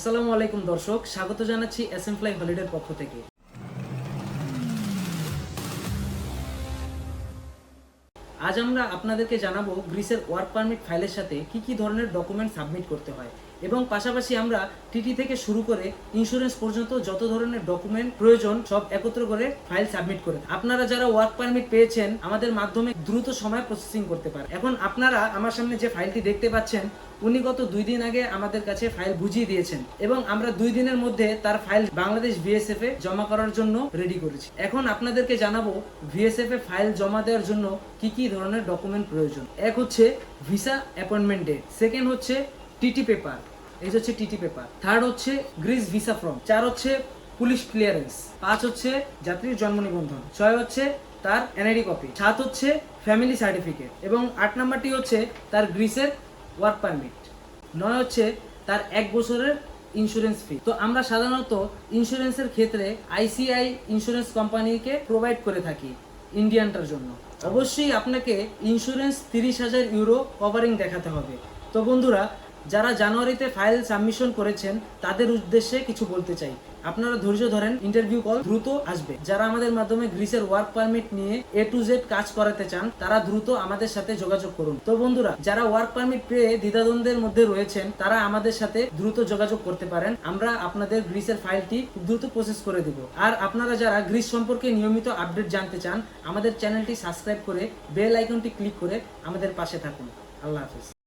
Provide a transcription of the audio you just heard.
আসসালামু আলাইকুম দর্শক স্বাগত জানাচ্ছি এস এম ফ্লাই হলিডের পক্ষ থেকে। আজ আমরা আপনাদেরকে জানাব গ্রিসের ওয়ার্ক পারমিট ফাইলের সাথে কি কি ধরনের ডকুমেন্ট সাবমিট করতে হয়। এবং পাশাপাশি আমরা টিটি থেকে শুরু করে ইন্স্যুরেন্স পর্যন্ত যত ধরনের ডকুমেন্ট প্রয়োজন সব একত্র করে ফাইল সাবমিট করে আপনারা যারা ওয়ার্ক পারমিট পেয়েছেন, আমাদের মাধ্যমে দ্রুত সময় প্রসেসিং করতে পারে এখন আপনারা আমার সামনে যে ফাইলটি দেখতে পাচ্ছেন, উনি গত দুই দিন আগে আমাদের কাছে ফাইল বুঝিয়ে দিয়েছেন এবং আমরা দুই দিনের মধ্যে তার ফাইল বাংলাদেশ বিএসএফ এ জমা করার জন্য রেডি করেছি। এখন আপনাদেরকে জানাব ভিএসএফ এ ফাইল জমা দেওয়ার জন্য কি কি ধরনের ডকুমেন্ট প্রয়োজন। এক হচ্ছে ভিসা অ্যাপয়েন্টমেন্ট ডেট সেকেন্ড হচ্ছে টিটি পেপার এই হচ্ছে টিটি পেপার থার্ড হচ্ছে গ্রিস ভিসা ফর্ম চার হচ্ছে পুলিশ ক্লিয়ারেন্স পাঁচ হচ্ছে যাত্রীর জন্ম নিবন্ধন, ছয় হচ্ছে তার এনআইডি কপি সাত হচ্ছে ফ্যামিলি সার্টিফিকেট এবং আট নাম্বারটি হচ্ছে তার গ্রিসের ওয়ার্ক পারমিট নয় হচ্ছে তার এক বছরের ইন্স্যুরেন্স ফি তো আমরা সাধারণত ইন্স্যুরেন্সের ক্ষেত্রে আইসিআই ইন্স্যুরেন্স কোম্পানিকে প্রোভাইড করে থাকি। ইন্ডিয়ানটার জন্য। অবশ্যই আপনাকে ইন্স্যুরেন্স তিরিশ হাজার ইউরো কভারিং দেখাতে হবে। তো বন্ধুরা যারা জানুয়ারিতে ফাইল সাবমিশন করেছেন, তাদের উদ্দেশ্যে কিছু বলতে চাই। আপনারা ধৈর্য ধরেন ইন্টারভিউ কল দ্রুত আসবে। যারা আমাদের মাধ্যমে গ্রিসের ওয়ার্ক পারমিট নিয়ে এ টু জেড কাজ করাতে চান, তারা দ্রুত আমাদের সাথে যোগাযোগ করুন। তো বন্ধুরা, যারা ওয়ার্ক পারমিট পেয়ে দ্বিধাদ্বন্দ্বের মধ্যে রয়েছেন, তারা আমাদের সাথে দ্রুত যোগাযোগ করতে পারেন। আমরা আপনাদের গ্রিসের ফাইলটি দ্রুত প্রসেস করে দিব। আর আপনারা যারা গ্রিস সম্পর্কে নিয়মিত আপডেট জানতে চান, আমাদের চ্যানেলটি সাবস্ক্রাইব করে বেল আইকনটি ক্লিক করে আমাদের পাশে থাকুন। আল্লাহ হাফিজ।